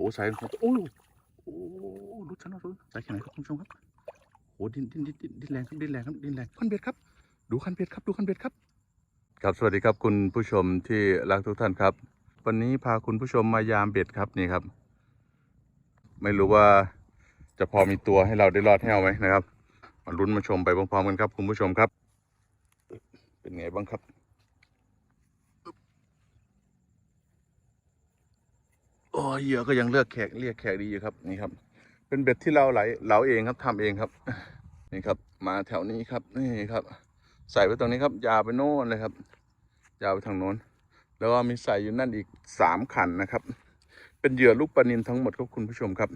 อ้สายของโอ้โอ้รุดชั้นรุดสายแค่ไหนครับคุณผู้ชมครับโอ้ดินดินดินดินดินแรงครับดินแรงครับดินแรงคันเบ็ดครับ ดูคันเบ็ดครับ ดูคันเบ็ดครับ ครับสวัสดีครับคุณผู้ชมที่รักทุกท่านครับ วันนี้พาคุณผู้ชมมายามเบ็ดครับนี่ครับ ไม่รู้ว่าจะพอมีตัวให้เราได้รอดแห้วไหมนะครับมาลุ้นมาชมไปพร้อมๆกันครับ คุณผู้ชมครับ เป็นไงบ้างครับ อ้ยเหยื่อก็ยังเลือกแขกเรียกแขกดีอยู่ครับนี่ครับ เป็นเบ็ดที่เราไหลเหลาเองครับทำเองครับ นี่ครับ มาแถวนี้ครับนี่ครับ ใส่ไว้ตรงนี้ครับ ยาวไปโน่นเลยครับ ยาวไปทางโน้น แล้วก็มีใส่อยู่นั่นอีกสามขันนะครับ เป็นเหยื่อลูกปลานินทั้งหมดครับคุณผู้ชมครับ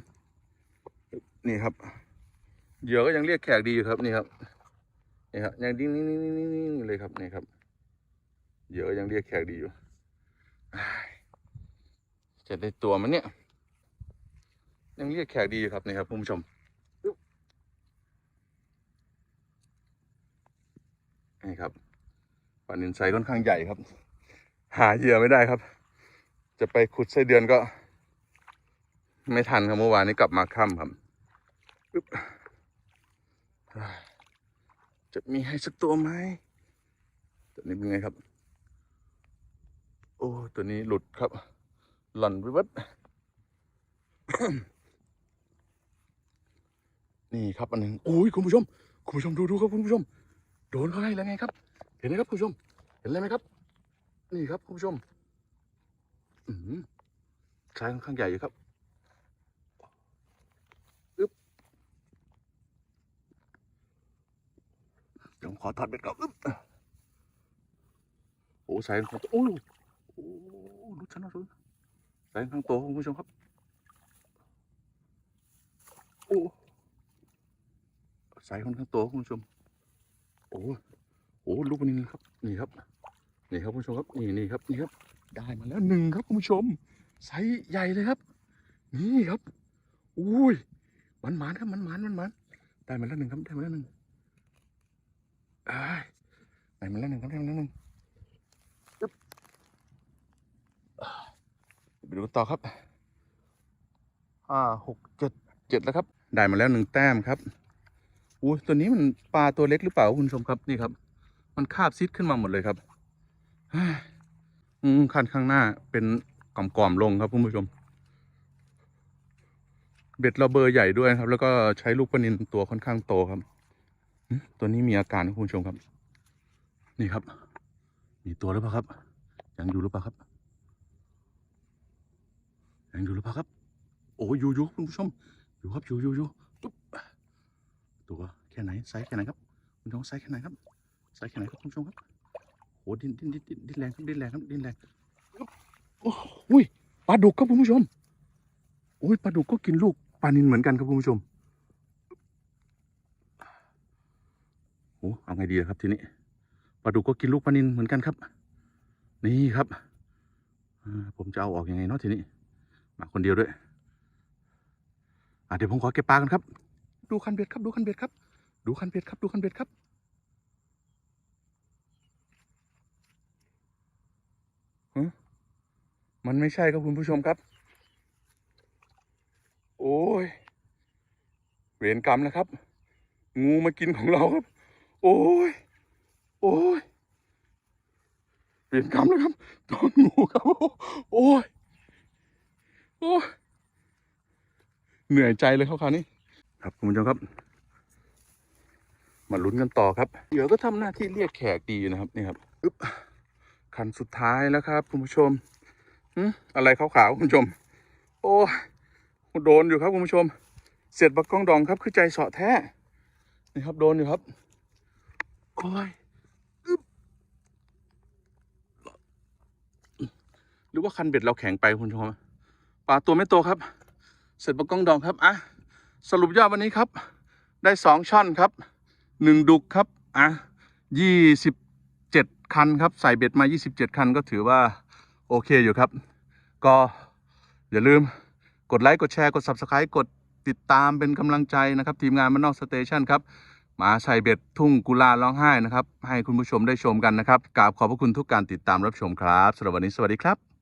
นี่ครับเหยื่อก็ยังเรียกแขกดีอยู่ครับนี่ครับนี่ครับยังดิ้งนิ่งนิ่งนิ่งนิ่งนิ่งเลยครับนี่ครับเหยื่อก็ยังเรียกแขกดีอยู่ จะได้ตัวมันเนี่ย ยังเรียกแขกดีอยู่ครับนี่ครับคุณผู้ชมนี่ครับปลานินไซค่อนข้างใหญ่ครับ หาเหยื่อไม่ได้ครับ จะไปขุดไส้เดือนก็ ไม่ทันครับเมื่อวานนี้กลับมาค่ำครับอึ๊บจะมีให้สักตัวไหมตัวนี้เป็นไงครับ โอ้ ตัวนี้หลุดครับ หล่อนไปเวัดนี่ครับอันหนึ่งโอ้ยคุณผู้ชม คุณผู้ชมดูดูครับคุณผู้ชม โดนเขาให้แล้วไงครับ เห็นไหมครับคุณผู้ชม เห็นอะไรไหมครับ นี่ครับคุณผู้ชม อือหือชายค่อนข้างใหญ่อยู่ครับอึ๊บเดี๋ยวผมขอถอดเบ็ดก่อนอึ๊บโอ้สายของตัวโอ้โอ้รุดชั้นรุด สายข้างโตคุณผู้ชมครับโอ้สายค่อนข้างโตคุณผู้ชม โอ้โหลูกมันนี่ครับ นี่ครับ นี่ครับคุณผู้ชมครับ นี่นี่ครับ นี่ครับ ได้มาแล้วหนึ่งครับคุณผู้ชมไซส์ใหญ่เลยครับ นี่ครับ อุ้ยมันหมานครับมันหมานมันหมานได้มาแล้วหนึ่งครับ ได้มาแล้วหนึ่งได้มาแล้วหนึ่งครับได้มาแล้วหนึ่งอึ๊บไป ดูกันต่อครับห้าหกเจ็ดเจ็ดแล้วครับ ได้มาแล้วหนึ่งแต้มครับอุ้ยตัวนี้มันปลาตัวเล็กหรือเปล่าคุณผู้ชมครับนี่ครับ มันคาบซิดขึ้นมาหมดเลยครับเฮ้ยอืมคันข้างหน้าเป็นกล่อมๆลงครับคุณผู้ชม เบ็ดเราเบอร์ใหญ่ด้วยครับ แล้วก็ใช้ลูกปลานินตัวค่อนข้างโตครับหึตัวนี้มีอาการครับคุณผู้ชมครับ นี่ครับ มีตัวหรือเปล่าครับ ยังอยู่หรือเปล่าครับ ยังอยู่หรือเปล่าครับ โอ้ยอยู่อยู่คุณผู้ชม อยู่ครับอยู่อยู่อยู่ตุ๊บตัวแค่ไหนไซส์แค่ไหนครับ คุณผู้ชมไซส์แค่ไหนครับไซส์แค่ไหนครับคุณผู้ชมครับโอ้ดินดินดินดินดินแรงครับดินแรงครับดินแรงโอ้โหยปลาดุกครับคุณผู้ชมโอ้ยปลาดุกก็กินลูกปลานินเหมือนกันครับคุณผู้ชมโอ้เอาไงดีครับทีนี้ปลาดุกก็กินลูกปลานินเหมือนกันครับ นี่ครับผมจะเอาออกยังไงเนาะทีนี้ มาคนเดียวด้วยอะเดี๋ยวผมขอเก็บปลากันครับ ดูคันเบ็ดครับ ดูคันเบ็ดครับ ดูคันเบ็ดครับ ดูคันเบ็ดครับ มันไม่ใช่ครับคุณผู้ชมครับ โอ้ย เวรกรรมแล้วครับ งูมากินของเราครับ โอ้ย โอ้ย เวรกรรมแล้วครับโดนงูครับ โอ้ย เหนื่อยใจเลยครับคราวนี้ ครับคุณผู้ชมครับ มาลุ้นกันต่อครับ เดี๋ยวก็ทำหน้าที่เรียกแขกดีอยู่นะครับนี่ครับอึ๊บคันสุดท้ายแล้วครับ คุณผู้ชมหึอะไรขาวๆคุณผู้ชม โอ้ยโดนอยู่ครับคุณผู้ชม เสร็จบักกล้องดองครับ คือใจเสาะแท้นี่ครับโดนอยู่ครับโอ้ยอึ๊บหรือว่าคันเบ็ดเราแข็งไปคุณผู้ชม ปลาตัวไม่โตครับ เสร็จบักกล้องดองครับอะสรุปยอดวันนี้ครับ ได้สองช่อนครับหนึ่งดุกครับอะยี่สิบเจ็ดคันครับ ใส่เบ็ดมายี่สิบเจ็ดคันก็ถือว่าโอเคอยู่ครับ ก็อย่าลืมกดไลค์กดแชร์กด subscribe กดติดตามเป็นกำลังใจนะครับ ทีมงานมันนอกสเตชันครับมาใส่เบ็ดทุ่งกุลาร้องไห้นะครับ ให้คุณผู้ชมได้ชมกันนะครับกราบขอบพระคุณทุกการติดตามรับชมครับสำหรับวันนี้สวัสดีครับ